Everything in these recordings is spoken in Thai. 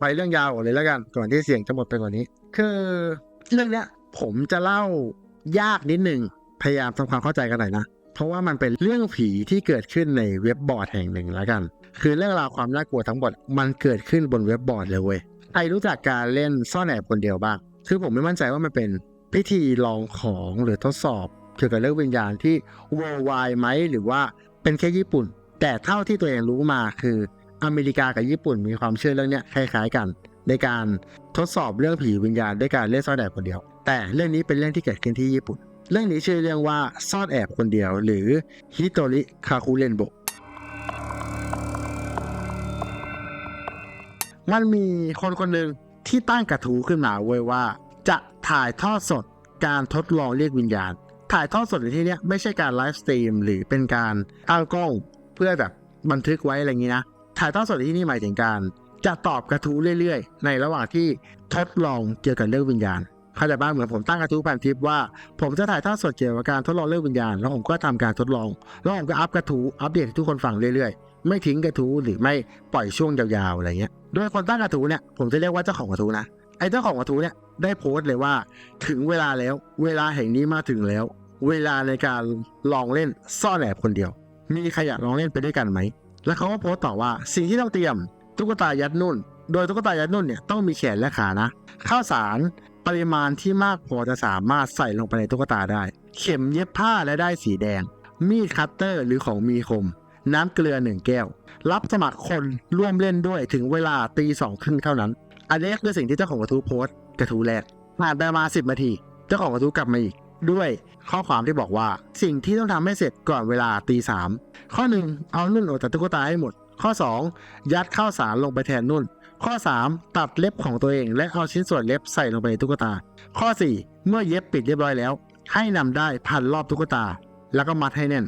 ไปเรื่องยาวก่อนเลยแล้วกัน ก่อนที่เสียงจะหมดไปกว่านี้ คือเรื่องเนี้ยผมจะเล่ายากนิดหนึ่งพยายามทำความเข้าใจกันหน่อยนะ เพราะว่ามันเป็นเรื่องผีที่เกิดขึ้นในเว็บบอร์ดแห่งหนึ่งแล้วกัน คือเรื่องราวความน่ากลัวทั้งหมดมันเกิดขึ้นบนเว็บบอร์ดเลยเว้ยใครรู้จักการเล่นซ่อนแอบคนเดียวบ้าง คือผมไม่มั่นใจว่ามันเป็นพิธีลองของหรือทดสอบเกี่ยวกับเรื่องวิญญาณที่ worldwide ไหมหรือว่าเป็นแค่ญี่ปุ่น แต่เท่าที่ตัวเองรู้มาคือ อเมริกากับญี่ปุ่นมีความเชื่อเรื่องเนี้ยคล้ายๆกัน ในการทดสอบเรื่องผีวิญญาณด้วยการเล่นซ่อนแอบคนเดียว แต่เรื่องนี้เป็นเรื่องที่เกิดขึ้นที่ญี่ปุ่น เรื่องนี้ชื่อเรื่องว่าซ่อนแอบคนเดียว หรือฮิโตริคาคุเรนโบมันมีคนคนหนึ่งที่ตั้งกระทู้ขึ้นมาเว้ยว่า จะถ่ายทอดสดการทดลองเรียกวิญญาณ ถ่ายทอดสดในที่เนี้ยไม่ใช่การไลฟ์สตรีมหรือเป็นการตั้งกล้องเพื่อแบบบันทึกไว้อะไรอย่างนี้นะ ถ่ายทอดสดที่นี่หมายถึงการ จะตอบกระทู้เรื่อยๆ ในระหว่างที่ทดลองเกี่ยวกับเรื่องวิญญาณเข้าใจบ้างเหมือนผมตั้งกระทู้พันทิปว่า ผมจะถ่ายทอดสดเกี่ยวกับการทดลองเรื่องวิญญาณ แล้วผมก็ทำการทดลอง แล้วผมก็อัพกระทู้อัปเดตให้ทุกคนฟังเรื่อยๆ ไม่ทิ้งกระทู้หรือไม่ปล่อยช่วงยาวๆอะไรเงี้ย โดยคนตั้งกระทู้เนี่ยผมจะเรียกว่าเจ้าของกระทู้นะ ไอ้เจ้าของกระทู้เนี่ยได้โพสต์เลยว่าถึงเวลาแล้ว เวลาแห่งนี้มาถึงแล้ว เวลาในการลองเล่นซ่อนแอบคนเดียว มีใครอยากลองเล่นไปด้วยกันไหม แล้วเขาก็โพสต์ต่อว่าสิ่งที่ต้องเตรียมตุ๊กตายัดนุ่น โดยตุ๊กตายัดนุ่นเนี่ยต้องมีแขนและขานะ ข้าวสารปริมาณที่มากพอจะสามารถใส่ลงไปในตุ๊กตาได้ เข็มเย็บผ้าและได้ายสีแดง มีดคัตเตอร์หรือของมีคม น้ำเกลือหนึ่งแก้ว รับสมัครคนร่วมเล่นด้วยถึงเวลาตีสองครึ่งเท่านั้น อันนี้คือสิ่งที่เจ้าของกระทู้โพสต์กระทู้แรกผ่านไปมาสิบนาที เจ้าของกระทู้กลับมาอีก ด้วยข้อความที่บอกว่า สิ่งที่ต้องทำให้เสร็จก่อนเวลาตีสามข้อหนึ่งเอานุ่นออกจากตุ๊กตาให้หมด ข้อ 2 ยัดข้าวสารลงไปแทนนุ่น ข้อ 3 ตัดเล็บของตัวเองและเอาชิ้นส่วนเล็บใส่ลงไปในตุ๊กตา ข้อ 4 เมื่อเย็บปิดเรียบร้อยแล้ว ให้นำได้พันรอบตุ๊กตา แล้วก็มัดให้แน่น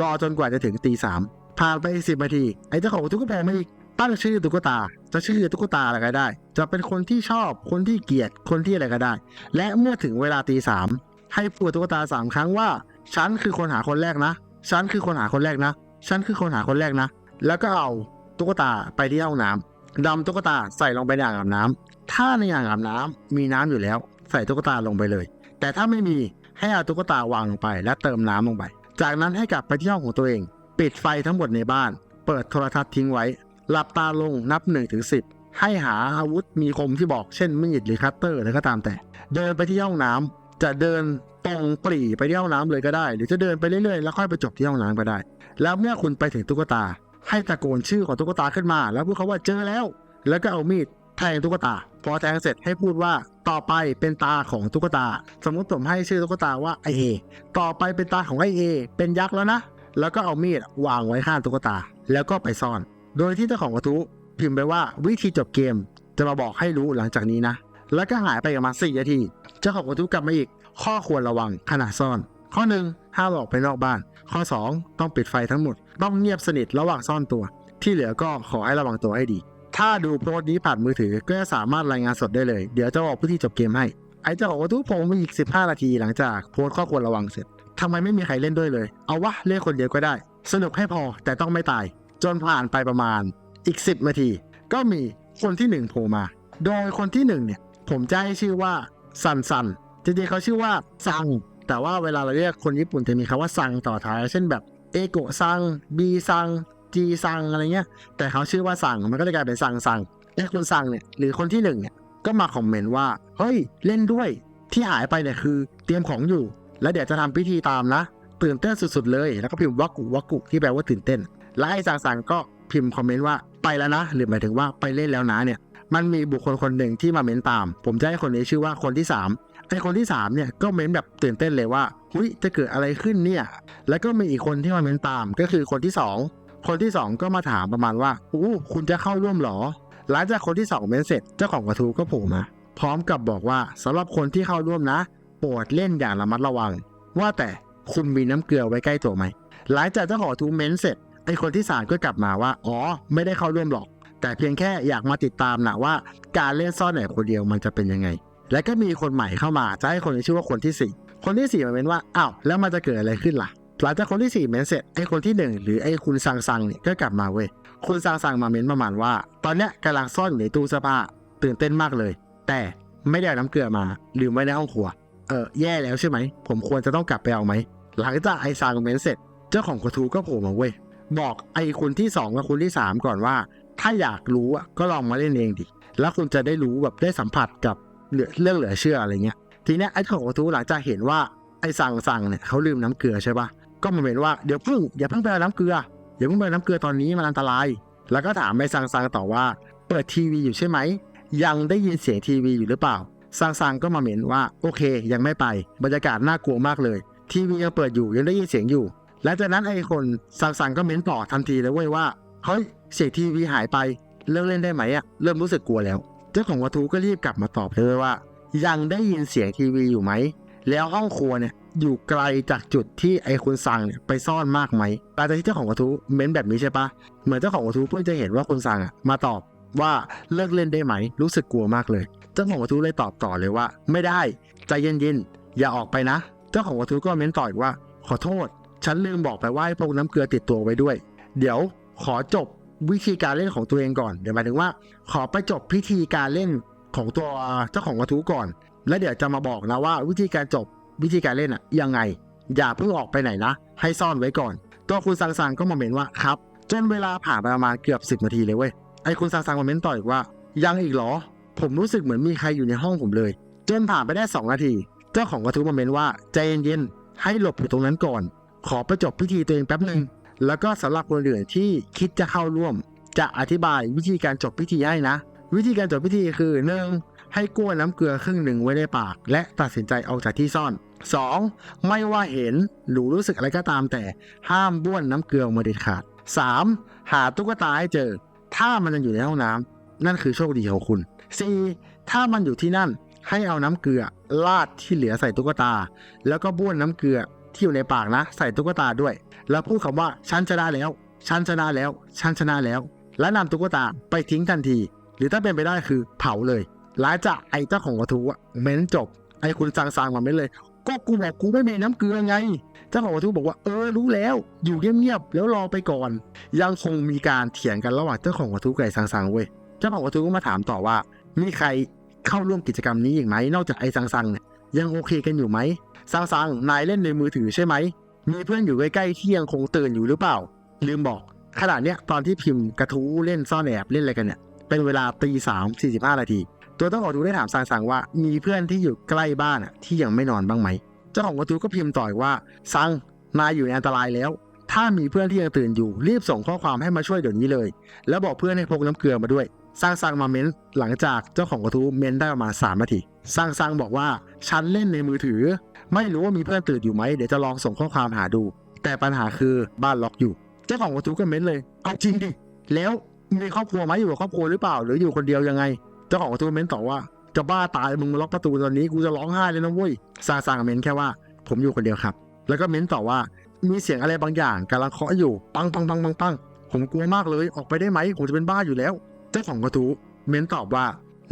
รอจนกว่าจะถึงตีสามผ่านไปสิบนาที ไอ้เจ้าของตุ๊กตามาอีกตั้งชื่อตุ๊กตา จะชื่อตุ๊กตาอะไรก็ได้ จะเป็นคนที่ชอบ คนที่เกลียด คนที่อะไรก็ได้ และเมื่อถึงเวลาตีสาม ให้พูดตุ๊กตาสามครั้งว่าฉันคือคนหาคนแรกนะ ฉันคือคนหาคนแรกนะ ฉันคือคนหาคนแรกนะ แล้วก็เอาตุ๊กตาไปที่ห้องน้ำดำตุ๊กตาใส่ลงไปในอ่างอาบน้ำถ้าในอ่างอาบน้ำมีน้ำอยู่แล้ว ใส่ตุ๊กตาลงไปเลย แต่ถ้าไม่มีให้เอาตุ๊กตาวางลงไป และเติมน้ำลงไป จากนั้นให้กลับไปที่ห้องของตัวเอง ปิดไฟทั้งหมดในบ้าน เปิดโทรทัศน์ทิ้งไว้ หลับตาลงนับ1นถึงสิให้หาอาวุธมีคมที่บอกเช่นมีดหรือคัตเตอร์อะไรก็ตามแต่ เดินไปที่ห้องน้ำ จะเดินตรงปรีไปที่ห้องน้ำเลยก็ได้ หรือจะเดินไปเรื่อยๆแล้วค่อยไปจบที่ห้องน้ำก็ได้ แล้วเมื่อคุณไปถึงตุ๊กตา ให้ตะโกนชื่อของตุ๊กตาขึ้นมา แล้วพูดเขาว่าเจอแล้ว แล้วก็เอามีดแทงตุ๊กตา พอแทงเสร็จให้พูดว่าต่อไปเป็นตาของตุ๊กตา สมมติผมให้ชื่อตุ๊กตาว่าไอเอต่อไปเป็นตาของไอเอเป็นยักษ์แล้วนะ แล้วก็เอามีดวางไว้ข้างตุ๊กตา แล้วก็ไปซ่อน โดยที่เจ้าของกระทู้พิมพ์ไปว่าวิธีจบเกมจะมาบอกให้รู้หลังจากนี้นะ แล้วก็หายไปประมาณสี่นาทีเจ้าของกระทู้กลับมาอีก ข้อควรระวังขณะซ่อน ข้อหนึ่งห้ามออกไปนอกบ้าน ข้อ 2 ต้องปิดไฟทั้งหมด ต้องเงียบสนิทระหว่างซ่อนตัว ที่เหลือก็ขอให้ระวังตัวให้ดี ถ้าดูโพสต์นี้ผ่านมือถือก็จะสามารถรายงานสดได้เลย เดี๋ยวจะบอกวิธีจบเกมให้ ไอ้เจ้าของกระทู้ผมมาอีก 15 นาทีหลังจากโพสต์ข้อควรระวังเสร็จทำไมไม่มีใครเล่นด้วยเลย เอาวะเล่นคนเดียวก็ได้ สนุกให้พอแต่ต้องไม่ตาย จนผ่านไปประมาณอีก 10นาที ก็มีคนที่หนึ่งโผล่มา โดยคนที่หนึ่งเนี่ย ผมจะให้ชื่อว่าซันซันจริงๆเขาชื่อว่าซัง แต่ว่าเวลาเราเรียกคนญี่ปุ่นจะมีคำว่าซังต่อท้าย เช่นแบบเอโกะซังบีซังจีซังอะไรเงี้ย แต่เขาชื่อว่าซังมันก็เลยกลายเป็นซังซังไอ้คนซังเนี่ยหรือคนที่หนึ่งเนี่ยก็มาคอมเมนต์ว่าเฮ้ยเล่นด้วยที่หายไปเนี่ยคือ เตรียมของอยู่ แล้วเดี๋ยวจะทำพิธีตามนะ ตื่นเต้นสุดๆเลย แล้วก็พิมพ์วักกุวักกุที่แปลว่าตื่นเต้น และไอ้ซังซังก็พิมพ์คอมเมนต์ว่าไปแล้วนะ หรือหมายถึงว่าไปเล่นแล้วนะเนี่ย มันมีบุคคลคนหนึ่งที่มาเม้นตาม ผมจะให้คนนี้ชื่อว่าคนที่สามไอคนที่3เนี่ยก็เม้นแบบตื่นเต้นเลยว่าหุยจะเกิดอะไรขึ้นเนี่ย แล้วก็มีอีกคนที่มาเม้นตามก็คือคนที่ 2 คนที่ 2 ก็มาถามประมาณว่าอู้คุณจะเข้าร่วมหรอ หลังจากคนที่2เม้นเสร็จเจ้าของกระทู้ก็โผล่มาพร้อมกับบอกว่าสำหรับคนที่เข้าร่วมนะโปรดเล่นอย่างระมัดระวัง ว่าแต่คุณมีน้ำเกลือไว้ใกล้ตัวไหมหลังจากเจ้าของกระทู้เม้นเสร็จไอคนที่สามก็กลับมาว่า อ๋อ ไม่ได้เข้าร่วมหรอก แต่เพียงแค่อยากมาติดตามนะว่าการเล่นซ่อนแอบคนเดียวมันจะเป็นยังไง และก็มีคนใหม่เข้ามาจะให้คนที่ชื่อว่าคนที่ 4 คนที่ 4มาเป็นว่าอ้าวแล้วมันจะเกิดอะไรขึ้นล่ะหลังจากคนที่4เม้นเสร็จไอ้คนที่ 1 หรือไอ้คุณซังซังเนี่ยก็กลับมาเว้ยคุณสั่งสั่งมาเม้นประมาณว่า ตอนเนี้ยกำลังซ่อนอยู่ในตู้เสื้อผ้าตื่นเต้นมากเลย แต่ไม่ได้น้ำเกลือมาหรือไม่ได้ห้องครัวเออแย่แล้วใช่ไหม ผมควรจะต้องกลับไปเอาไหม หลังจากไอซังเม้นเสร็จ เจ้าของกระทู้ก็โผล่มาเว้ยบอกไอคนที่สองกับคนที่สามก่อนว่า ถ้าอยากรู้อะก็ลองมาเล่นเองดิ แล้วคุณจะได้รู้แบบได้สัมผัสกับเรื่องเหลือเชื่ออะไรเงี้ย ทีเนี้ยไอ้ของกระทู้หลังจากเห็นว่าไอ้สั่งสั่งเนี่ยเขาลืมน้ำเกลือใช่ปะก็มาเป็นว่าเดี๋ยวเพิ่งอย่าเพิ่งไปเอาน้ำเกลืออย่าเพิ่งไปน้ำเกลือตอนนี้มันอันตราย แล้วก็ถามไอ้สั่งสั่งต่อว่า เปิดทีวีอยู่ใช่ไหมยังได้ยินเสียงทีวีอยู่หรือเปล่าสั่งสั่งก็มาเมนว่าโอเค ยังไม่ไปบรรยากาศน่ากลัวมากเลย ทีวียังเปิดอยู่ยังได้ยินเสียงอยู่และจากนั้นไอ้คนสั่งสั่งก็เม้นต่อทันทีเลยเว้ยว่า เฮ้ยเสียงทีวีหายไปเลิกเล่นได้ไหมอะเริ่มรู้สึกกลัวแล้ว เจ้าของกระทู้ก็รีบกลับมาตอบเลยว่า ยังได้ยินเสียงทีวีอยู่ไหม แล้วห้องครัวเนี่ยอยู่ไกลจากจุดที่ไอ้คุณสั่งเนี่ยไปซ่อนมากไหมหลังจากที่เจ้าของกระทู้เม้นแบบนี้ใช่ปะเหมือนเจ้าของกระทู้เพิ่งจะเห็นว่าคุณสั่งอะมาตอบว่าเลิกเล่นได้ไหม รู้สึกกลัวมากเลย เจ้าของกระทู้เลยตอบต่อเลยว่า ไม่ได้ใจเย็นๆอย่าออกไปนะ เจ้าของกระทู้ก็เม้นต่ออีกว่า ขอโทษ ฉันลืมบอกไปว่าให้พกน้ำเกลือติดตัวไว้ด้วย เดี๋ยว ขอจบวิธีการเล่นของตัวเองก่อน เดี๋ยวหมายถึงว่า ขอไปจบพิธีการเล่นของตัวเจ้าของกระทู้ก่อน แล้วเดี๋ยวจะมาบอกนะว่า วิธีการจบวิธีการเล่นอะยังไง อย่าเพิ่งออกไปไหนนะ ให้ซ่อนไว้ก่อน ตัวคุณซังซังก็มาเมนว่าครับ จนเวลาผ่านไปประมาณเกือบ 10 นาทีเลยเว้ย ไอ้คุณซังซังมาเมนต่ออีกว่า ยังอีกเหรอ ผมรู้สึกเหมือนมีใครอยู่ในห้องผมเลย จนผ่านไปได้ 2 นาที เจ้าของกระทู้มาเมนว่าใจเย็นๆให้หลบอยู่ตรงนั้นก่อน ขอไปจบพิธีตัวเองแป๊บหนึ่ง แล้วก็สำหรับคนอื่นที่คิดจะเข้าร่วม จะอธิบายวิธีการจบพิธีให้นะ วิธีการจบพิธีคือหนึ่งให้กล้วยน้ำเกลือครึ่งหนึ่งไว้ในปาก และตัดสินใจออกจากที่ซ่อน 2. ไม่ว่าเห็นหรือรู้สึกอะไรก็ตามแต่ห้ามบ้วนน้ำเกลือออกมาเด็ดขาด 3. หาตุ๊กตาให้เจอ ถ้ามันยังอยู่ในห้องน้ำนั่นคือโชคดีของคุณ 4. ถ้ามันอยู่ที่นั่นให้เอาน้ำเกลือลาดที่เหลือใส่ตุ๊กตา แล้วก็บ้วนน้ำเกลือที่อยู่ในปากนะ ใส่ตุ๊กตาด้วย แล้วพูดคำว่าฉันชนะแล้ว ฉันชนะแล้วฉันชนะแล้ว และนำตุ๊กตาไปทิ้งทันที หรือถ้าเป็นไปได้คือเผาเลยหลังจากไอ้เจ้าของกระทู้เม้นจบ ไอ้คุณซังซางมาเม้นเลย ก็กูบอกกูไม่มีน้ำเกลือไง เจ้าของกระทู้บอกว่าเออรู้แล้ว อยู่เงียบๆแล้วรอไปก่อน ยังคงมีการเถียงกันระหว่างเจ้าของกระทู้กับไอ้ซังซังเว้ยเจ้าของกระทู้ก็มาถามต่อว่า มีใครเข้าร่วมกิจกรรมนี้อีกไหมนอกจากไอ้ซังซังเนี่ยยังโอเคกันอยู่ไหมซังซังนายเล่นในมือถือใช่ไหม มีเพื่อนอยู่ใกล้ๆที่ยังคงตื่นอยู่หรือเปล่า ลืมบอกขนาดเนี้ยตอนที่พิมพ์กระทู้เล่นซ่อนแอบเล่นอะไรกันเนี่ยเป็นเวลาตีสามสี่สิบห้านาทีตัวเจ้าของกระทู้ได้ถามซังซังว่ามีเพื่อนที่อยู่ใกล้บ้านอะที่ยังไม่นอนบ้างไหมเจ้าของกระทู้ก็พิมพ์ต่ออีกว่าซังนายอยู่ในอันตรายแล้ว ถ้ามีเพื่อนที่ยังตื่นอยู่ รีบส่งข้อความให้มาช่วยเดี๋ยวนี้เลย แล้วบอกเพื่อนให้พกน้ำเกลือมาด้วยซังซังมาเม้นหลังจากเจ้าของกระทู้เม้นได้ประมาณ3นาทีซังซังบอกว่าฉันเล่นในมือถือ ไม่รู้ว่ามีเพื่อนตื่นอยู่ไหมเดี๋ยวจะลองส่งข้อความหาดู แต่ปัญหาคือบ้านล็อกอยู่ เจ้าของกระทู้ก็เม้นเลยเอาจริงดิ แล้วมีครอบครัวไหมอยู่กับครอบครัวหรือเปล่า หรืออยู่คนเดียวยังไง เจ้าของกระทู้เม้นต่อว่าจะบ้าตายมึงมาล็อกประตูตอนนี้กูจะร้องไห้เลยนะเว้ยซางซางเม้นแค่ว่า ผมอยู่คนเดียวครับ แล้วก็เม้นต่อว่ามีเสียงอะไรบางอย่างกำลังเคาะอยู่ปังปังปังปังปังผมกลัวมากเลยออกไปได้ไหมผมจะเป็นบ้าอยู่แล้ว เจ้าของกระทู้เม้นตอบว่า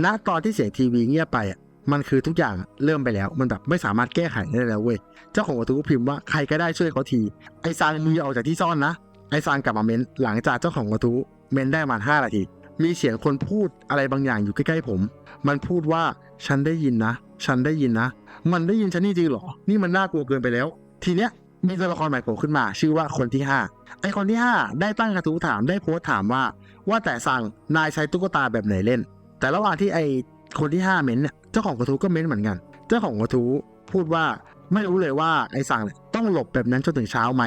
ณตอนที่เสียงทีวีเงียบไปอะ มันคือทุกอย่างเริ่มไปแล้ว มันแบบไม่สามารถแก้ไขได้แล้วเว้ยเจ้าของกระทู้พิมพ์ว่าใครก็ได้ช่วยเขาทีไอซานมือออกจากที่ซ่อนนะไอซานกลับมาเม้นหลังจากเจ้าของกระทู้เม้นได้ประมาณห้านาทีมีเสียงคนพูดอะไรบางอย่างอยู่ใกล้ๆผม มันพูดว่าฉันได้ยินนะ ฉันได้ยินนะ มันได้ยินฉันนี่จริงหรอ นี่มันน่ากลัวเกินไปแล้ว ทีเนี้ยมีตัวละครใหม่โผล่ขึ้นมา ชื่อว่าคนที่ห้าไอคนที่ห้าได้ตั้งกระทู้ถามได้โพสต์ถามว่า ว่าแต่สั่งนายใช้ตุ๊กตาแบบไหนเล่น แต่ระหว่างที่ไอ คนที่ห้าเม้นเนี่ยเจ้าของกระทู้ก็เม้นเหมือนกัน เจ้าของกระทู้พูดว่าไม่รู้เลยว่าไอ้สั่งต้องหลบแบบนั้นจนถึงเช้าไหม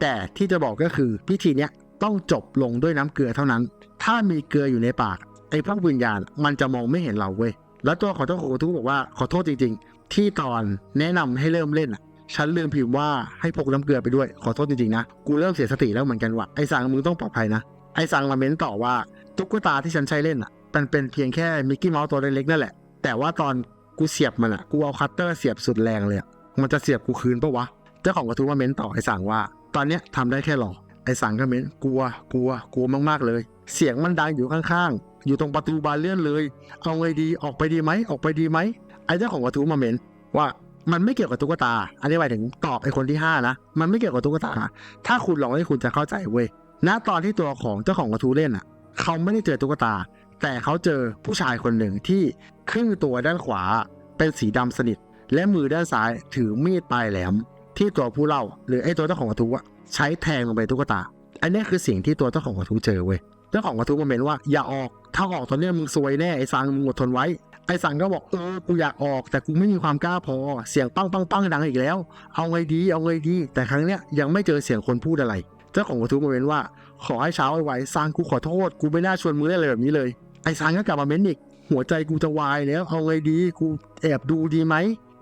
แต่ที่จะบอกก็คือพิธีเนี้ยต้องจบลงด้วยน้ำเกลือเท่านั้น ถ้ามีเกลืออยู่ในปากไอ้พวกวิญญาณมันจะมองไม่เห็นเราเว้ย แล้วตัวของเจ้าของกระทู้บอกว่าขอโทษจริง ๆ ที่ตอนแนะนำให้เริ่มเล่นอะฉันลืมพิมพ์ว่าให้พกน้ำเกลือไปด้วย ขอโทษจริงๆนะ กูเริ่มเสียสติแล้วเหมือนกันว่ะ ไอ้สังมึงต้องปลอดภัยนะ ไอ้สังมาเม้นต่อว่าตุ๊กตาที่ฉันใช้เล่นอะ มันเป็นเพียงแค่มิกกี้เมาส์ตัวเล็กๆนั่นแหละ แต่ว่าตอนกูเสียบมันอะกูเอาคัตเตอร์เสียบสุดแรงเลยอะมันจะเสียบกูคืนปะวะ เจ้าของกระทู้มาเม้นต่อไอ้สังว่า ตอนเนี้ยทำได้แค่หลอกไอ้สังก็เม้นกลัวกลัวกลัวมากๆเลย เสียงมันดังอยู่ข้างๆ อยู่ตรงประตูบานเลื่อนเลย เอาไงดีออกไปดีไหมออกไปดีไหมไอ้เจ้าของกระทู้มาเม้นว่ามันไม่เกี่ยวกับตุ๊กตา อันนี้หมายถึงตอบไอ้คนที่ห้านะ มันไม่เกี่ยวกับตุ๊กตา ถ้าคุณลองให้คุณจะเข้าใจเว้ย ณ ตอนที่ตัวของเจ้าของกระทู้เล่นอะ เขาไม่ได้เจอตุ๊กตา แต่เขาเจอผู้ชายคนหนึ่งที่ครึ่งตัวด้านขวาเป็นสีดำสนิท และมือด้านซ้ายถือมีดปลายแหลม ที่ตัวผู้เล่า หรือไอ้ตัวเจ้าของกระทู้ใช้แทงลงไปตุ๊กตา อันนี้คือสิ่งที่ตัวเจ้าของกระทู้เจอเว้ยเจ้าของกระทู้มาเมนว่าอย่าออกถ้าออกตอนนี้มึงซวยแน่ไอ้ซังมึงอดทนไว้ไอ้ซังก็บอกเออกูอยากออก แต่กูไม่มีความกล้าพอ เสียงปังปังปังดังอีกแล้ว เอาไงดีเอาไงดี แต่ครั้งเนี้ยยังไม่เจอเสียงคนพูดอะไร เจ้าของกระทู้มาเมนว่าขอให้เช้าไวๆซังกูขอโทษ กูไม่น่าชวนมึงเล่นอะไรแบบนี้เลย ไอ้ซังก็กลับมาเม้นอีก หัวใจกูจะวายแล้วเอาไงดี กูแอบดูดีไหม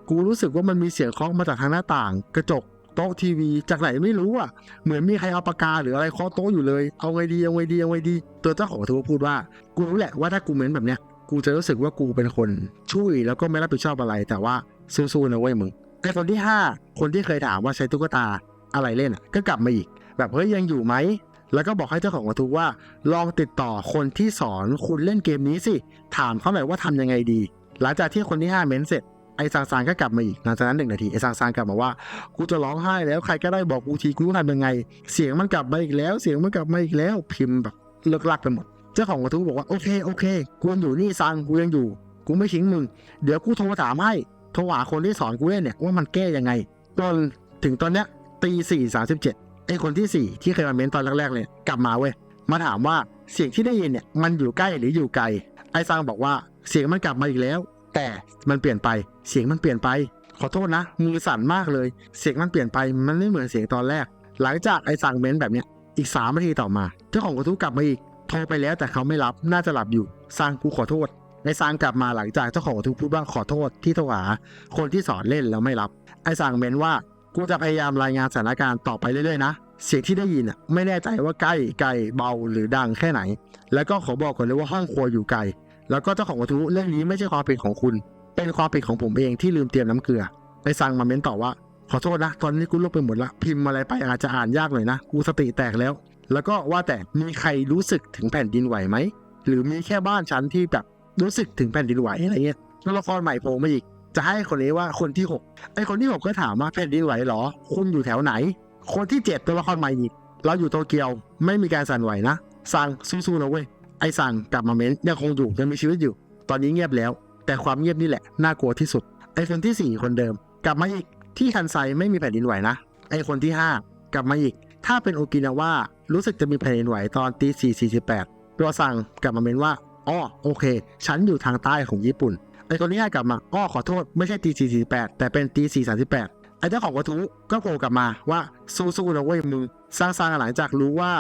กูรู้สึกว่ามันมีเสียงเคาะมาจากทางหน้าต่าง กระจกโต๊ะทีวีจากไหนไม่รู้อะ เหมือนมีใครเอาปากกาหรืออะไรเคาะโต๊ะอยู่เลย เอาไงดีเอาไงดีเอาไงดี ตัวเจ้าของกระทู้พูดว่า กูรู้แหละว่าถ้ากูเม้นแบบเนี้ย กูจะรู้สึกว่ากูเป็นคน ช่วยแล้วก็ไม่รับผิดชอบอะไร แต่ว่าสู้ๆนะเว้ยมึงไอ้คนที่ห้าคนที่เคยถามว่าใช้ตุ๊กตาอะไรเล่นอะ ก็กลับมาอีก แบบเฮ้ยยังอยู่ไหม แล้วก็บอกให้เจ้าของกระทู้ว่า ลองติดต่อคนที่สอนคุณเล่นเกมนี้สิ ถามเขาหน่อยว่าทำยังไงดี หลังจากที่คนที่ห้าเม้นเสร็จไอ้ซางซางก็กลับมาอีกหลังจากนั้นหนึ่งนาทีไอ้ซางซางกลับมาว่ากูจะร้องไห้แล้วใครก็ได้บอกกูทีกูต้องทำยังไง เสียงมันกลับมาอีกแล้ว เสียงมันกลับมาอีกแล้ว พิมพ์แบบเลิกลักไปหมด เจ้าของกระทู้บอกว่าโอเคโอเคกูยังอยู่นี่ซังกูยังอยู่ กูไม่ทิ้งมึงเดี๋ยวกูโทรถามให้โทรหาคนที่สอนกูเล่นเนี่ยว่ามันแก้ยังไงจนถึงตอนเนี้ยตีสี่สามสิบเจ็ด ไอ้คนที่สี่ที่เคยมาเม้นตอนแรกๆเลย กลับมาเว้ยมาถามว่าเสียงที่ได้ยินเนี่ยมันอยู่ใกล้หรืออยู่ไกล ไอ้ซังบอกว่าเสียงมันกลับมาอีกแล้ว แต่มันเปลี่ยนไปเสียงมันเปลี่ยนไป ขอโทษนะมือสั่นมากเลย เสียงมันเปลี่ยนไปมันไม่เหมือนเสียงตอนแรก หลังจากไอ้ซังเม้นแบบเนี้ยอีกสามนาทีต่อมา เจ้าของกระทู้กลับมาอีกโทรไปแล้วแต่เขาไม่รับน่าจะหลับอยู่ซังกูขอโทษไอ้ซังกลับมาหลังจากเจ้าของกระทู้พูดว่าขอโทษที่โทรหาคนที่สอนเล่นแล้วไม่รับ ไอ้ซังเม้นว่า กูจะพยายามรายงานสถานการณ์ต่อไปเรื่อยๆนะ เสียงที่ได้ยินอะไม่แน่ใจว่าใกล้ไกลเบาหรือดังแค่ไหน แล้วก็ขอบอกก่อนเลยว่าห้องครัวอยู่ไกล แล้วก็เจ้าของกระทู้เรื่องนี้ไม่ใช่ความผิดของคุณ เป็นความผิดของผมเองที่ลืมเตรียมน้ำเกลือไอ้ซังมาเม้นต่อว่า ขอโทษนะ ตอนนี้กูลุกไปหมดละ พิมพ์อะไรไปอาจจะอ่านยากหน่อยนะ กูสติแตกแล้ว แล้วก็ว่าแต่มีใครรู้สึกถึงแผ่นดินไหวไหม หรือมีแค่บ้านฉันที่แบบรู้สึกถึงแผ่นดินไหวอะไรเงี้ยตัวละครใหม่โผล่มาอีก จะให้คนนี้ว่าคนที่หกไอ้คนที่หกก็ถามว่าแผ่นดินไหวเหรอ คุณอยู่แถวไหน คนที่เจ็ดตัวละครใหม่อีกเราอยู่โตเกียวไม่มีการสั่นไหวนะซังสู้ๆนะเว้ยไอ้ซังกลับมาเม้นยังคงอยู่ยังมีชีวิตอยู่ ตอนนี้เงียบแล้ว แต่ความเงียบนี่แหละน่ากลัวที่สุดไอ้คนที่สี่คนเดิม กลับมาอีกที่คันไซไม่มีแผ่นดินไหวนะไอ้คนที่ห้ากลับมาอีก ถ้าเป็นโอกินาว่ารู้สึกจะมีแผ่นดินไหวตอนตีสี่สี่สิบแปดตัวสั่งกลับมาเมนว่าอ้อโอเค ฉันอยู่ทางใต้ของญี่ปุ่น ไอ้คนที่ห้กลับมาอ้อขอโทษไม่ใช่ตีสี่สี่แปดแต่เป็นตีสี่สามสิบแปดไอ้เจ้าของกระทู้ก็โผล่กลับมาว่าสู้ๆนะเว้ยมึงสร้างสร้างหลังจากรู้ว่า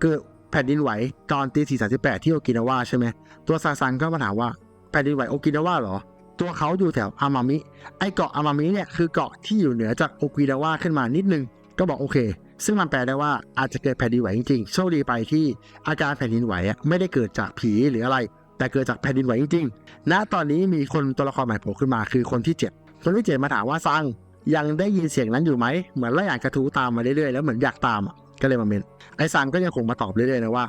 เกิดแผ่นดินไหวตอนตีสี่สามสิบแปดที่โอกินาวาใช่ไหมตัวซาซังก็มาถามว่าแผ่นดินไหวโอกินาวาเหรอ ตัวเขาอยู่แถวอามามิ ไอเกาะอามามิเนี่ยคือเกาะที่อยู่เหนือจากโอกินาวาขึ้นมานิดนึง ก็บอกโอเค ซึ่งมันแปลได้ว่าอาจจะเกิดแผ่นดินไหวจริงๆ โชคดีไปที่อาการแผ่นดินไหวไม่ได้เกิดจากผีหรืออะไร แต่เกิดจากแผ่นดินไหวจริงๆ ณ ตอนนี้มีคนตัวละครใหม่โผล่ขึ้นมาคือคนที่เจ็ดคนที่เจ็ดมาถามว่าซังยังได้ยินเสียงนั้นอยู่ไหม เหมือนไล่อ่านกระทู้ตามมาเรื่อยๆ แล้วเหมือนอยากตามอะก็เลยมาเมนไอ้ซังก็ยังคงมาตอบเรื่อยๆนะว่า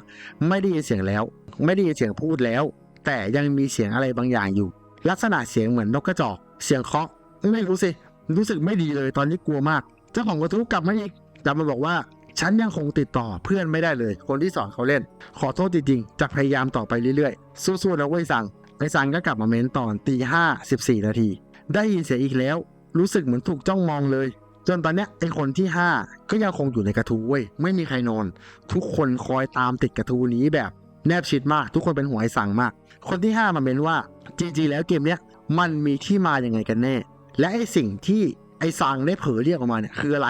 ไม่ได้ยินเสียงแล้ว ไม่ได้ยินเสียงพูดแล้ว แต่ยังมีเสียงอะไรบางอย่างอยู่ ลักษณะเสียงเหมือนนกกระจอก เสียงเคาะ ไม่รู้สิ รู้สึกไม่ดีเลยตอนนี้กลัวมาก เจ้าของกระทู้กลับมาอีกกลับมาบอกว่า ฉันยังคงติดต่อเพื่อนไม่ได้เลย คนที่สอนเขาเล่น ขอโทษจริงๆ จะพยายามต่อไปเรื่อยๆ สู้ๆนะเว้ยสังไอสังก็กลับมาเม้นตอนตีห้าสิบสี่นาที ได้ยินเสียงอีกแล้ว รู้สึกเหมือนถูกจ้องมองเลย จนตอนเนี้ยไอคนที่ห้าก็ยังคงอยู่ในกระทู้เว้ย ไม่มีใครนอน ทุกคนคอยตามติดกระทู้นี้แบบ แนบชิดมาก ทุกคนเป็นหัวไอสั่งมาก คนที่ห้ามาเม้นว่าจริงๆแล้วเกมเนี้ยมันมีที่มาอย่างไงกันแน่ และไอสิ่งที่ไอซางได้เผยเรียกออกมาเนี่ยคืออะไร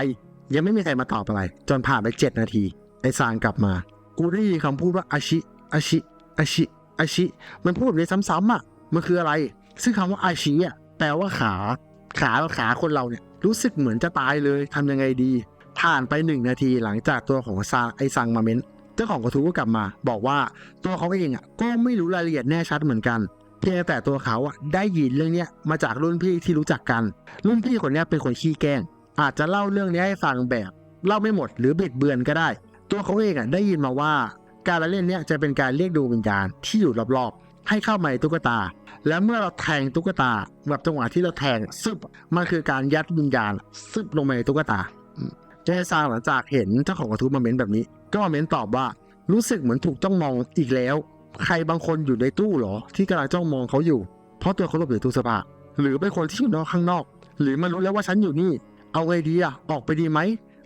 ยังไม่มีใครมาตอบอะไร จนผ่านไปเจ็ดนาที ไอซางกลับมา กูได้ยินคำพูดว่าอาชิอาชิอาชิอาชิ มันพูดแบบนี้ซ้ำๆอะ มันคืออะไร ซึ่งคำว่าอาชิอะแปลว่าขา ขาขาคนเราเนี่ย รู้สึกเหมือนจะตายเลยทำยังไงดีผ่านไปหนึ่งนาทีหลังจากตัวของซาไอซังมาเม้นเจ้าของกระทู้ก็กลับมา บอกว่าตัวเขาเองอะก็ไม่รู้รายละเอียดแน่ชัดเหมือนกันเพียงแต่ตัวเขาอะได้ยินเรื่องเนี้ยมาจากรุ่นพี่ที่รู้จักกัน รุ่นพี่คนเนี้ยเป็นคนขี้แกล้ง อาจจะเล่าเรื่องนี้ให้ฟังแบบเล่าไม่หมดหรือบิดเบือนก็ได้ ตัวเขาเองอะได้ยินมาว่า การละเล่นเนี้ยจะเป็นการเรียกดูวิญญาณที่อยู่รอบๆ ให้เข้ามาในตุ๊กตา และเมื่อเราแทงตุ๊กตาแบบจังหวะที่เราแทงซึบมันคือการยัดวิญญาณซึบลงไปในตุ๊กตาเจซาหลังจากเห็นเจ้าของกระทู้มาเม้นแบบนี้ ก็มาเม้นตอบว่ารู้สึกเหมือนถูกจ้องมองอีกแล้ว ใครบางคนอยู่ในตู้หรอ ที่กำลังจ้องมองเขาอยู่ เพราะตัวเขาหลบอยู่ตู้เสื้อผ้าหรือเป็นคนที่อยู่นอกข้างนอก หรือมันรู้แล้วว่าฉันอยู่นี่ เอาไงดีอะออกไปดีไหม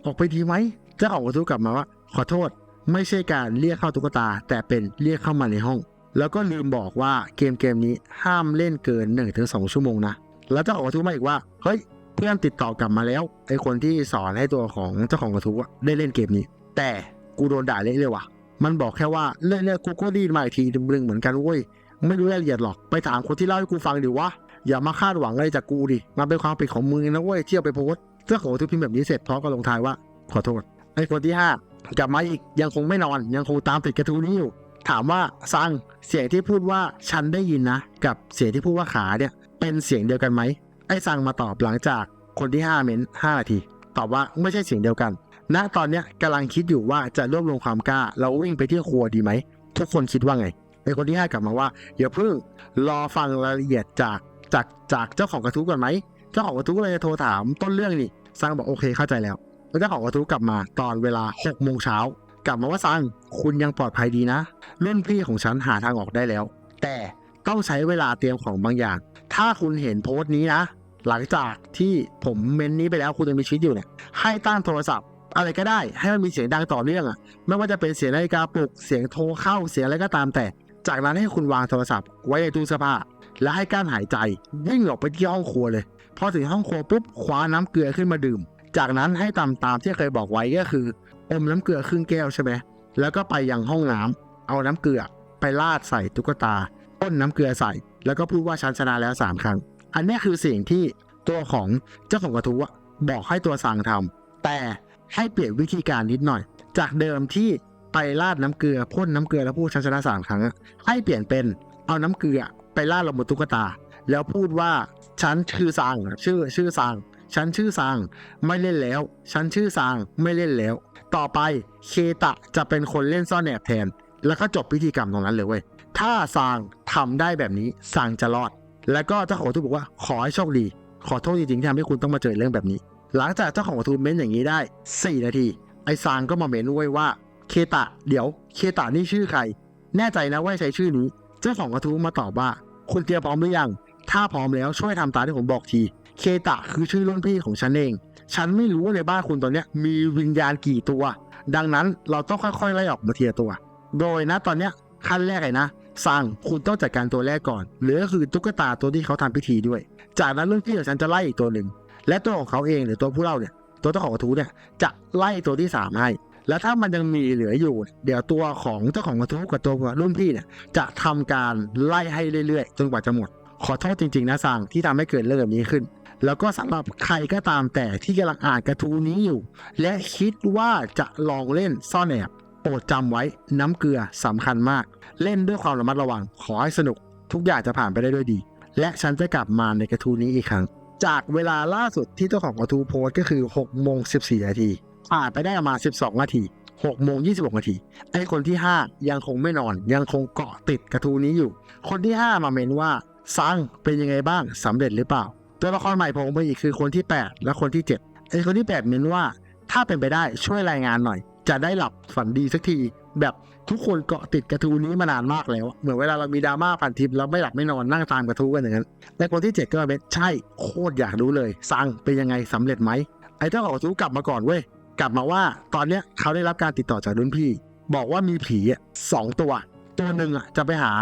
ออกไปดีไหม เจ้าของกระทู้กลับมาว่า ขอโทษ ไม่ใช่การเรียกเข้าตุ๊กตา แต่เป็นเรียกเข้ามาในห้อง แล้วก็ลืมบอกว่าเกมเกมนี้ห้ามเล่นเกิน 1-2 ชั่วโมงนะ แล้วเจ้าของกระทู้มาอีกว่า เฮ้ย เพื่อนติดต่อกลับมาแล้ว ไอคนที่สอนให้ตัวของเจ้าของกระทู้ได้เล่นเกมนี้ แต่กูโดนด่าเละเลยว่ะ มันบอกแค่ว่าเรื่องเนี้ยกูก็ดีมาอีกทีดึงเหมือนกันเว้ย ไม่รู้รายละเอียดหรอก ไปถามคนที่เล่าให้กูฟังดิวะ อย่ามาคาดหวังอะไรจากกูดิ มันเป็นความผิดของมึงนะเว้ยที่เอาไปโพสต์ เจ้าของทู้พิมพ์แบบนี้เสร็จพร้อมกับลงท้ายว่า ขอโทษไอ้คนที่ห้ากลับมาอีกยังคงไม่นอนยังคงตามติดกระทู้นี้อยู่ ถามว่าซังเสียงที่พูดว่าฉันได้ยินนะ กับเสียงที่พูดว่าขาเนี่ย เป็นเสียงเดียวกันไหมไอ้ซังมาตอบหลังจากคนที่5เม้น5นาทีตอบว่าไม่ใช่เสียงเดียวกันณตอนเนี้ยกำลังคิดอยู่ว่าจะรวบรวมความกล้าแล้ววิ่งไปที่ครัวดีไหมทุกคนคิดว่าไงไอ้คนที่5กลับมาว่าอย่าเพิ่งรอฟังรายละเอียดจากจากจากเจ้าของกระทู้ก่อนไหม เจ้าของกระทู้ก็เลยโทรถามต้นเรื่องนี่ซังบอกโอเคเข้าใจแล้วแล้วเจ้าของกระทู้กลับมาตอนเวลา6โมงเช้ากลับมาว่าซังคุณยังปลอดภัยดีนะรุ่นพี่ของฉันหาทางออกได้แล้ว แต่ต้องใช้เวลาเตรียมของบางอย่าง ถ้าคุณเห็นโพสต์นี้นะ หลังจากที่ผมเมนนี้ไปแล้วคุณยังมีชีวิตอยู่เนี่ย ให้ตั้งโทรศัพท์ อะไรก็ได้ ให้มันมีเสียงดังต่อเนื่องอะ่ะไม่ว่าจะเป็นเสียงนาฬิกาปลุก เสียงโทรเข้า เสียงอะไรก็ตามแต่ จากนั้นให้คุณวางโทรศัพท์ ไว้ในตู้เสื้อผ้า และให้กั้นหายใจวิ่งออกไปที่ห้องครัวเลย พอถึงห้องครัวปุ๊บคว้าน้ำเกลือขึ้นมาดื่ม จากนั้นให้ตามตามที่เคยบอกไว้ก็คือ อมน้ำเกลือครึ่งแก้วใช่ไหมแล้วก็ไปยังห้องน้ำเอาน้ำเกลือไปราดใส่ตุ๊กตาพ่นน้ำเกลือใส่ แล้วก็พูดว่าฉันชนะแล้วสามครั้ง อันนี้คือสิ่งที่ตัวของเจ้าของกระทู้บอกให้ตัวสั่งทำแต่ให้เปลี่ยนวิธีการนิดหน่อย จากเดิมที่ไปราดน้ำเกลือพ่นน้ำเกลือแล้วพูดฉันชนะสามครั้งให้เปลี่ยนเป็นเอาน้ำเกลือไปราดลงบนตุ๊กตา แล้วพูดว่า ฉันชื่อซังชื่อชื่อซังฉันชื่อซังไม่เล่นแล้ว ฉันชื่อซังไม่เล่นแล้ว ต่อไปเคตะจะเป็นคนเล่นซ่อนแอบแทน แล้วก็จบพิธีกรรมตรงนั้นเลยเว้ยถ้าซางทำได้แบบนี้ซางจะรอด แล้วก็เจ้าของกระทู้บอกว่าขอให้โชคดี ขอโทษจริงๆที่ทำให้คุณต้องมาเจอเรื่องแบบนี้ หลังจากเจ้าของกระทู้เม้นอย่างนี้ได้ 4 นาที ไอ้ซางก็มาเม้นด้วยว่าเคตะ เดี๋ยวเคตะนี่ชื่อใคร แน่ใจนะว่าใช้ชื่อนี้ เจ้าของกระทู้มาตอบว่า คุณเตรียมพร้อมหรือยัง ถ้าพร้อมแล้วช่วยทำตามที่ผมบอกที เคตะคือชื่อรุ่นพี่ของฉันเอง ฉันไม่รู้ว่าในบ้านคุณตอนนี้มีวิญญาณกี่ตัว ดังนั้นเราต้องค่อยๆไล่ออกมาทีละตัว โดยนะตอนเนี้ขั้นแรกเลยนะสั่งคุณต้องจัดการตัวแรกก่อนหรือก็คือตุ๊กตาตัวที่เขาทำพิธีด้วย จากนั้นรุ่นพี่ของฉันจะไล่อีกตัวหนึ่งและตัวของเขาเองหรือตัวผู้เล่าเนี่ยตัวเจ้าของกระทู้เนี่ยจะไล่ตัวที่สามให้แล้วถ้ามันยังมีเหลืออยู่ เดี๋ยวตัวของเจ้าของกระทู้กับตัวรุ่นพี่เนี่ยจะทำการไล่ให้เรื่อยๆ จนกว่าจะหมด ขอโทษจริงๆนะสั่งที่ทำให้เกิดเรื่องแบบนี้ขึ้น แล้วก็สำหรับใครก็ตามแต่ที่กำลังอ่านกระทู้นี้อยู่ และคิดว่าจะลองเล่นซ่อนแอบโปรดจำไว้น้ำเกลือสำคัญมาก เล่นด้วยความระมัดระวัง ขอให้สนุก ทุกอย่างจะผ่านไปได้ด้วยดี และฉันจะกลับมาในกระทู้นี้อีกครั้ง จากเวลาล่าสุดที่เจ้าของกระทู้โพสก็คือ6โมง14นาทีผ่านไปได้ประมาณ12นาที6โมง26นาทีไอ้คนที่ 5 ยังคงไม่นอน ยังคงเกาะติดกระทู้นี้อยู่ คนที่ 5 มาเมนว่า ซังเป็นยังไงบ้างสำเร็จหรือเปล่า ตัวละครใหม่ผล่มาอีกคือคนที่ 8 และคนที่7ไอ้คนที่8เมนว่า ถ้าเป็นไปได้ช่วยรายงานหน่อย จะได้หลับฝันดีสักที แบบทุกคนเกาะติดกระทู้นี้มานานมากแล้ว เหมือนเวลาเรามีดราม่าพันทิปแล้วไม่หลับไม่นอนนั่งตามกระทู้กันอย่างนั้นแต่คนที่ 7 ก็มาเป็นใช่โคตรอยากรู้เลยซังเป็นยังไงสำเร็จไหมไอ้เจ้าของกระทู้กลับมาก่อนเว้ยกลับมาว่าตอนเนี้ยเขาได้รับการติดต่อจากรุ่นพี่ บอกว่ามีผีสองตัว ตัวหนึ่งอะจะไปหา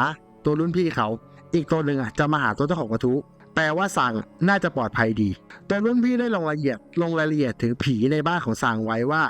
ตัวรุ่นพี่เขา อีกตัวหนึ่งอะจะมาหาตัวเจ้าของกระทู้แปลว่าซังน่าจะปลอดภัยดี แต่รุ่นพี่ได้ลงรายละเอียดลงรายละเอียดถึงผีในบ้านของซังไว้ว่า